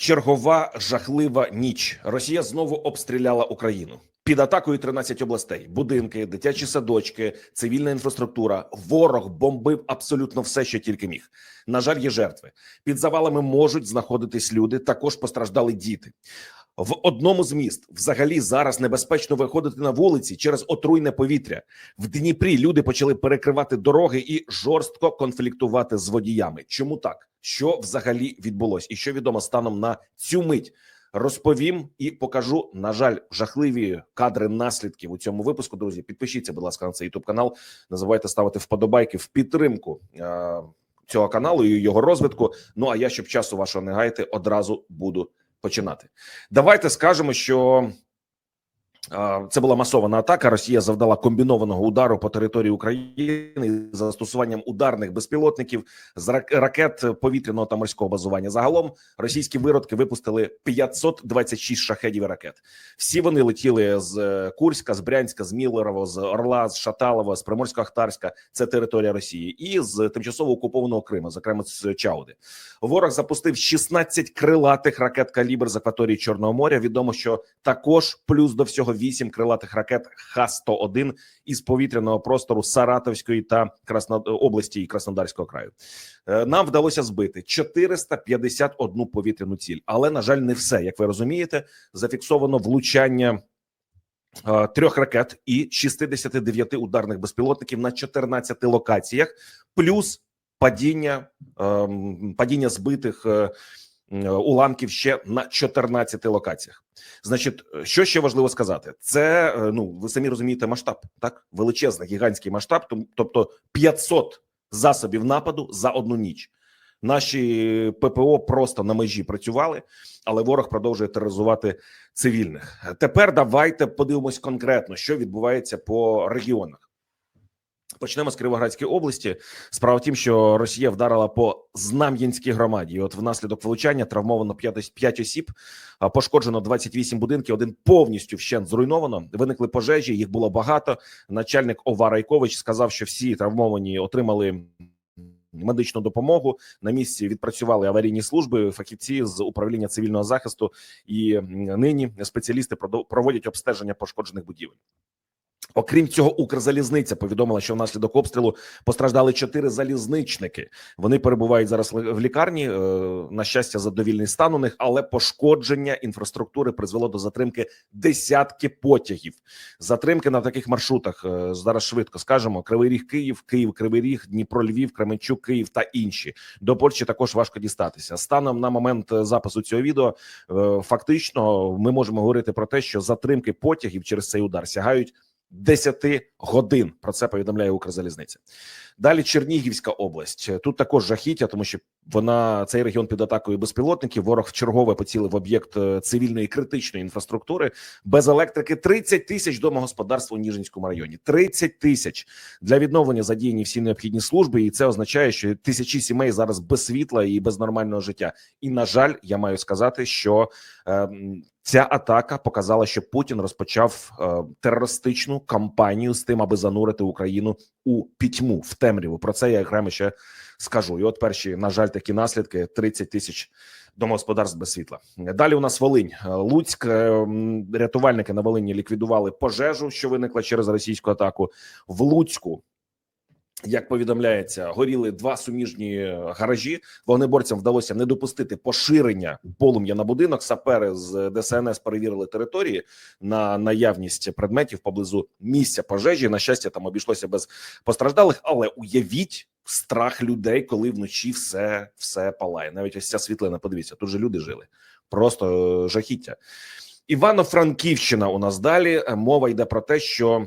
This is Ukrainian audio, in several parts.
Чергова жахлива ніч. Росія знову обстріляла Україну. Під атакою 13 областей, будинки, дитячі садочки, цивільна інфраструктура. Ворог бомбив абсолютно все, що тільки міг. На жаль, є жертви. Під завалами можуть знаходитись люди. Також постраждали діти. В одному з міст взагалі зараз небезпечно виходити на вулиці через отруйне повітря. В Дніпрі люди почали перекривати дороги і жорстко конфліктувати з водіями. Чому так? Що взагалі відбулось, і що відомо станом на цю мить? Розповім і покажу. На жаль, жахливі кадри наслідків у цьому випуску. Друзі, підпишіться, будь ласка, на цей youtube канал. Не забувайте ставити вподобайки в підтримку е- цього каналу і його розвитку. Ну а я, щоб часу вашого не гаяти, одразу буду починати. Давайте скажемо, що це була масована атака. Росія завдала комбінованого удару по території України з застосуванням ударних безпілотників з рак- ракет повітряного та морського базування. Загалом російські виродки випустили 526 шахедів і ракет. Всі вони летіли з е, Курська, з Брянська, з Мілерово, з Орла, з Шаталова, з Приморсько-Ахтарська. Це територія Росії, і з тимчасово окупованого Криму, зокрема з Чауди. Ворог запустив 16 крилатих ракет калібр з акваторії Чорного моря. Відомо, що також плюс до всього 8 крилатих ракет Х-101 із повітряного простору Саратовської та Красно... області і Краснодарського краю. Е, Нам вдалося збити 451 повітряну ціль, але на жаль, не все. Як ви розумієте, зафіксовано влучання. е, Трьох ракет і 69 ударних безпілотників на 14 локаціях, плюс падіння ем, падіння збитих е, уламків ще на 14 локаціях. Значить, е, що ще важливо сказати, це е, ну ви самі розумієте масштаб, так величезний гігантський масштаб, тобто 500 засобів нападу за одну ніч. Наші ППО просто на межі працювали, але ворог продовжує тероризувати цивільних. Тепер давайте подивимось конкретно, що відбувається по регіонах. Почнемо з Кривоградської області. Справа в тім, що Росія вдарила по Знам'янській громаді. І от внаслідок влучання травмовано 5, 5 осіб, пошкоджено 28 будинків. Один повністю вщент зруйновано. Виникли пожежі. Їх було багато. Начальник Ова Райкович сказав, що всі травмовані отримали медичну допомогу. На місці відпрацювали аварійні служби, фахівці з управління цивільного захисту. І нині спеціалісти проводять обстеження пошкоджених будівель. Окрім цього, Укрзалізниця повідомила, що внаслідок обстрілу постраждали чотири залізничники. Вони перебувають зараз в лікарні. е, На щастя, задовільний стан у них, але пошкодження інфраструктури призвело до затримки десятки потягів. Затримки на таких маршрутах е, зараз швидко скажемо: Кривий Ріг, Київ, Київ, Кривий Ріг, Дніпро, Львів, Кременчук, Київ та інші. До Польщі також важко дістатися. Станом на момент е, запису цього відео, фактично, ми можемо говорити про те, що затримки потягів через цей удар сягають 10 годин. Про це повідомляє Укрзалізниця. Далі Чернігівська область. Тут також жахіття, тому що вона цей регіон під атакою безпілотників. Ворог вчергове поцілив об'єкт е, цивільної критичної інфраструктури без електрики. 30 тисяч домогосподарств у Ніжинському районі. 30 тисяч для відновлення задіяні всі необхідні служби, і це означає, що тисячі сімей зараз без світла і без нормального життя. І на жаль, я маю сказати, що ем, ця атака показала, що Путін розпочав е, терористичну кампанію з тим, аби занурити Україну у пітьму в темряву. Про це я окремо ще скажу. І от перші, на жаль, такі наслідки: 30 тисяч домогосподарств без світла. Далі у нас Волинь, Е, Луцьк. е, Рятувальники на Волині ліквідували пожежу, що виникла через російську атаку в Луцьку. Як повідомляється, горіли два суміжні гаражі. Вогнеборцям вдалося не допустити поширення полум'я на будинок. Сапери з ДСНС перевірили території на наявність предметів поблизу місця пожежі. На щастя, там обійшлося без постраждалих. Але уявіть страх людей, коли вночі все, все палає. Навіть ось ця світлина. Подивіться, тут же люди жили. Просто е, жахіття. Івано-Франківщина у нас далі. Е, Мова йде про те, що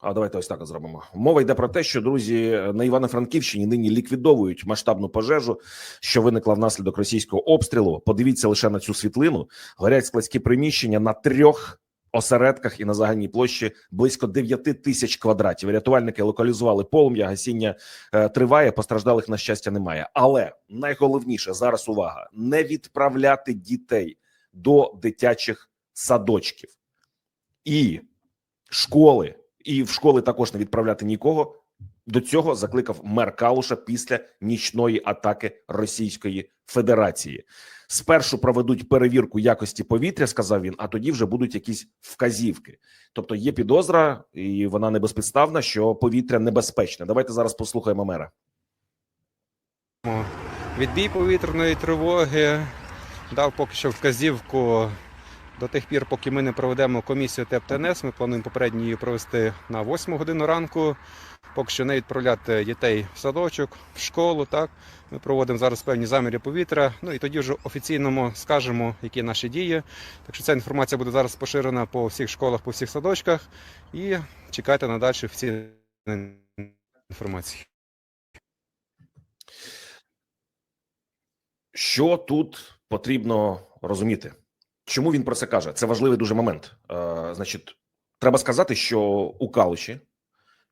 а давайте ось так зробимо. Мова йде про те, що друзі на Івано-Франківщині нині ліквідовують масштабну пожежу, що виникла внаслідок російського обстрілу. Подивіться лише на цю світлину. Горять складські приміщення на трьох осередках і на загальній площі близько 9 тисяч квадратів. Рятувальники локалізували полум'я. Гасіння е, триває. Постраждалих на щастя немає. Але найголовніше зараз увага: не відправляти дітей до дитячих садочків і школи і в школи також не відправляти нікого. До цього закликав мер Калуша після нічної атаки Російської Федерації. Спершу проведуть перевірку якості повітря, сказав він, а тоді вже будуть якісь вказівки. Тобто є підозра, і вона не безпідставна, що повітря небезпечне. Давайте зараз послухаємо мера. Відбій повітряної тривоги дав поки що вказівку до тих пір, поки ми не проведемо комісію ТЕП-ТНС. Ми плануємо попередньо її провести на 8 годину ранку. Поки що не відправляти дітей в садочок, в школу. Так ми проводимо зараз певні заміри повітря. Ну і тоді вже офіційному скажемо, які наші дії. Так що ця інформація буде зараз поширена по всіх школах, по всіх садочках. І чекайте на далі офіційної інформації. Що тут потрібно розуміти? Чому він про це каже? Це важливий дуже момент. Е, значить, треба сказати, що у Калуші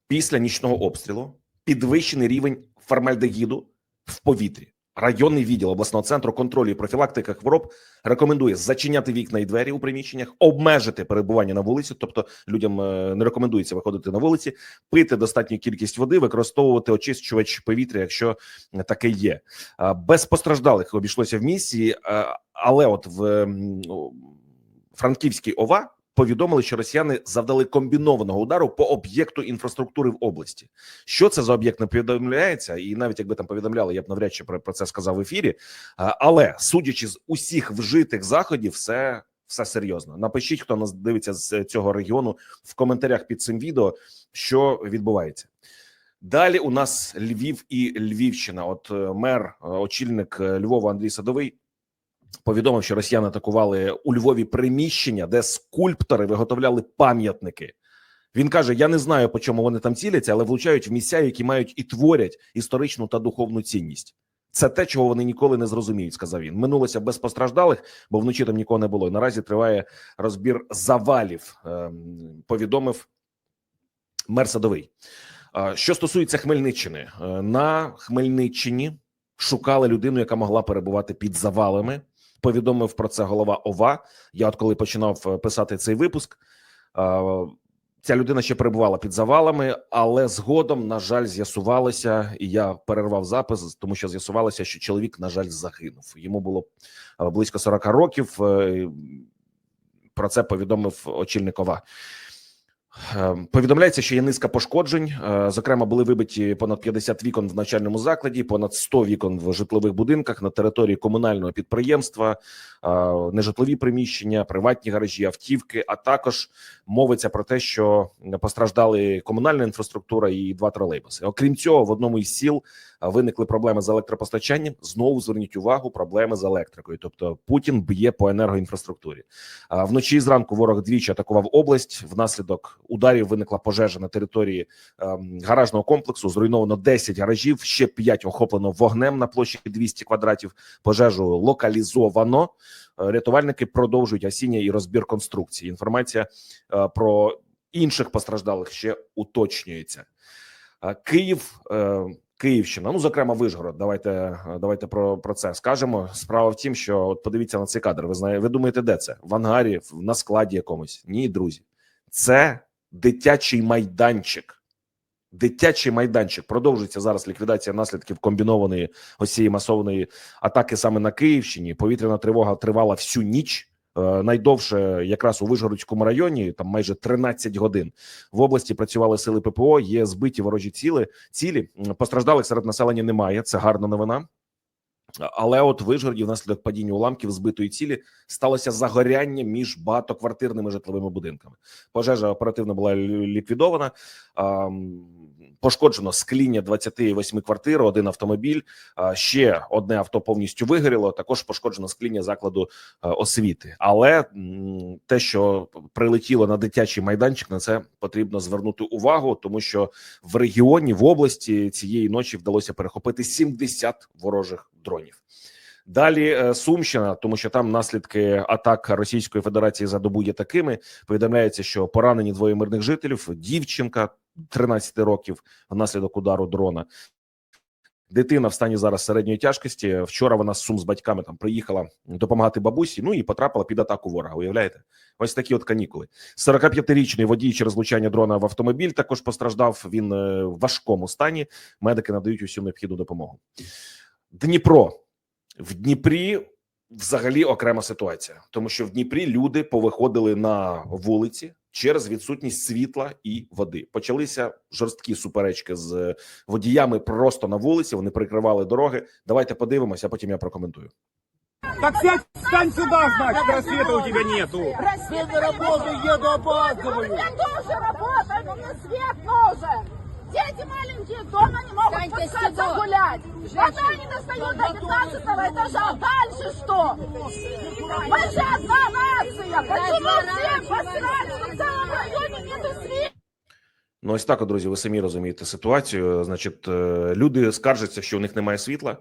після нічного обстрілу підвищений рівень формальдегіду в повітрі. Районний відділ обласного центру контролю і профілактики хвороб рекомендує зачиняти вікна і двері у приміщеннях, обмежити перебування на вулиці, тобто людям е, не рекомендується виходити на вулиці, пити достатню кількість води, використовувати очищувач повітря, якщо таке є. Без постраждалих обійшлося в місті, а, але от в Франківській ОВА повідомили, що росіяни завдали комбінованого удару по об'єкту інфраструктури в області. Що це за об'єкт не повідомляється, і навіть якби там повідомляли, я б навряд чи про, це сказав в ефірі. Але судячи з усіх вжитих заходів, все. Все серйозно. Напишіть, хто нас дивиться з цього регіону в коментарях під цим відео, що відбувається. Далі у нас Львів і Львівщина. От е, мер, е, очільник е, Львова Андрій Садовий повідомив, що росіяни атакували у Львові приміщення, де скульптори виготовляли пам'ятники. Він каже: Я не знаю, по чому вони там ціляться, але влучають в місця, які мають і творять історичну та духовну цінність. Це те, чого вони ніколи не зрозуміють, сказав він. Минулося без постраждалих, бо вночі там нікого не було. Наразі триває розбір завалів. ем, Повідомив мер Садовий. Що стосується Хмельниччини, е, на Хмельниччині шукали людину, яка могла перебувати під завалами. Повідомив про це голова ОВА. Я, от коли починав е, писати цей випуск, ця людина ще перебувала під завалами, але згодом, на жаль, з'ясувалося, і я перервав запис, тому що з'ясувалося, що чоловік, на жаль, загинув. Йому було е, близько 40 років. е, Про це повідомив очільник ОВА. Е, Повідомляється, що є низка пошкоджень. Е, Зокрема, були вибиті понад 50 вікон в навчальному закладі, понад 100 вікон в житлових будинках на території комунального підприємства, е, нежитлові приміщення, приватні гаражі, автівки. А також мовиться про те, що постраждали комунальна інфраструктура і два тролейбуси. Окрім цього, в одному із сіл виникли проблеми з електропостачанням. Знову зверніть увагу, проблеми з електрикою. Тобто Путін б'є по енергоінфраструктурі. Вночі зранку ворог двічі атакував область. Внаслідок ударів виникла пожежа на території ем, гаражного комплексу. Зруйновано 10 гаражів, ще 5 охоплено вогнем на площі 200 квадратів. Пожежу локалізовано. Е, Рятувальники продовжують осіння і розбір конструкції. Інформація е, про інших постраждалих ще уточнюється. Е, Київ. Київщина, ну зокрема, Вишгород. Давайте давайте про, про це скажемо. Справа в тім, що от подивіться на цей кадр. Ви знаєте, ви думаєте, де це? В ангарі, на складі якомусь? Ні, друзі, це дитячий майданчик. Дитячий майданчик продовжується зараз ліквідація наслідків комбінованої ось цієї масованої атаки саме на Київщині. Повітряна тривога тривала всю ніч. Е, Найдовше якраз у Вишгородському районі, там майже 13 годин. В області працювали сили ППО. Є збиті ворожі ціли. Цілі постраждалих серед населення немає. Це гарна новина. Але от в Вишгороді внаслідок падіння уламків збитої цілі сталося загоряння між багатоквартирними житловими будинками. Пожежа оперативно була ліквідована. Пошкоджено скління 28 квартир, один автомобіль. Ще одне авто повністю вигоріло. Також пошкоджено скління закладу освіти. Але те, що прилетіло на дитячий майданчик, на це потрібно звернути увагу, тому що в регіоні в області цієї ночі вдалося перехопити 70 ворожих дронів. Далі е, Сумщина, тому що там наслідки атак Російської Федерації за добу є такими. Повідомляється, що поранені двоє мирних жителів, дівчинка 13 років внаслідок удару дрона. Дитина в стані зараз середньої тяжкості. Вчора вона з сум з батьками там приїхала допомагати бабусі. Ну і потрапила під атаку ворога. Уявляєте, ось такі от канікули. 45-річний водій через влучання дрона в автомобіль також постраждав. Він е, в важкому стані. Медики надають усю необхідну допомогу. Дніпро в Дніпрі взагалі окрема ситуація, тому що в Дніпрі люди повиходили на вулиці через відсутність світла і води. Почалися жорсткі суперечки з водіями просто на вулиці. Вони прикривали дороги. Давайте подивимося, а потім я прокоментую. Так сядь, встань сюда, значит, просвета у тебя нету. Россия на работу еду, опаздываю. меня тоже работа, но мне свет нужен. Дети маленькие дома не могут Встаньте спускаться сюда. гулять. Вода не достает до 15 этажа. Дальше что? Мы же одна нация. Почему всем посрать, что в целом районе нету света? Ну, ось так, друзі, ви самі розумієте ситуацію. Значить, е, люди скаржаться, що у них немає світла.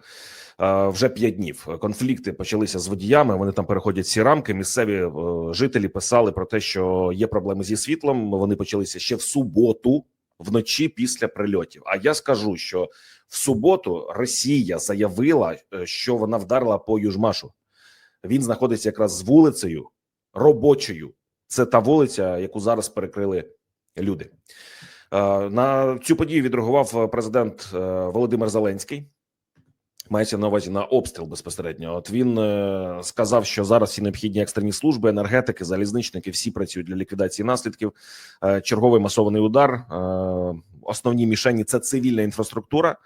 е, Вже п'ять днів конфлікти почалися з водіями. Вони там переходять всі рамки. Місцеві е, жителі писали про те, що є проблеми зі світлом. Вони почалися ще в суботу, вночі після прильотів. А я скажу, що в суботу Росія заявила, е, що вона вдарила по Южмашу. Він знаходиться якраз з вулицею робочою. Це та вулиця, яку зараз перекрили люди. Е, На цю подію відреагував президент е, Володимир Зеленський. Мається на увазі на обстріл безпосередньо. От він е, сказав, що зараз всі необхідні екстрені служби, енергетики, залізничники всі працюють для ліквідації наслідків. Е, Черговий масований удар. е, Основні мішені це цивільна інфраструктура,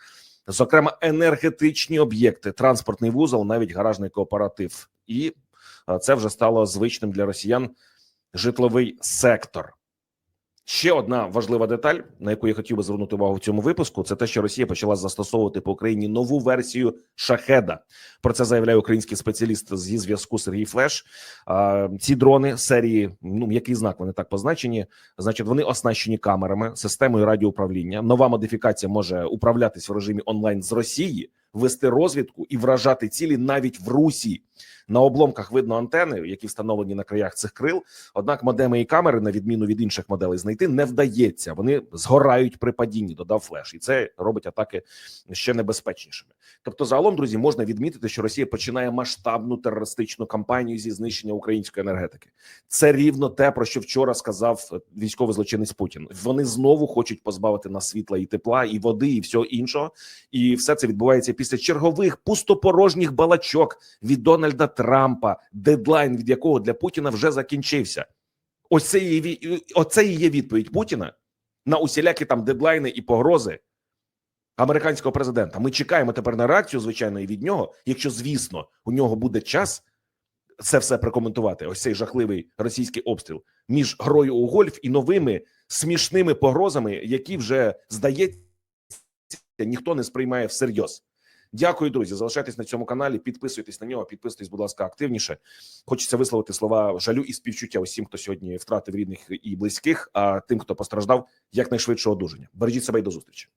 зокрема енергетичні об'єкти, транспортний вузол, навіть гаражний кооператив. І е, це вже стало звичним для росіян житловий сектор. Ще одна важлива деталь, на яку я хотів би звернути увагу в цьому випуску, це те, що Росія почала застосовувати по Україні нову версію шахеда. Про це заявляє український спеціаліст зі зв'язку Сергій Флеш. Ці дрони серії, ну який знак вони так позначені. Значить, вони оснащені камерами, системою радіоуправління. Нова модифікація може управлятись в режимі онлайн з Росії, вести розвідку і вражати цілі навіть в Русі. На обломках видно антени, які встановлені на краях цих крил. Однак модеми і камери, на відміну від інших моделей, знайти не вдається. Вони згорають при падінні. Додав флеш, і це робить атаки ще небезпечнішими. Тобто, загалом, друзі, можна відмітити, що Росія починає масштабну терористичну кампанію зі знищення української енергетики. Це рівно те, про що вчора сказав е, військовий злочинець Путін. Вони знову хочуть позбавити нас світла і тепла, і води, і всього іншого. І все це відбувається після чергових пустопорожніх балачок від Дональда Трампа, дедлайн від якого для Путіна вже закінчився. Ось це і оце і є відповідь Путіна на усілякі там дедлайни і погрози американського президента. Ми чекаємо тепер на реакцію, звичайно, і від нього, якщо звісно у нього буде час це все прокоментувати. Ось цей жахливий російський обстріл між грою у гольф і новими смішними погрозами, які вже здається ніхто не сприймає всерйоз. Дякую, друзі. Залишайтесь на цьому каналі, підписуйтесь на нього, підписуйтесь, будь ласка, активніше. Хочеться висловити слова жалю і співчуття усім, хто сьогодні втратив рідних і близьких, а тим, хто постраждав, якнайшвидшого одужання. Бережіть себе і до зустрічі.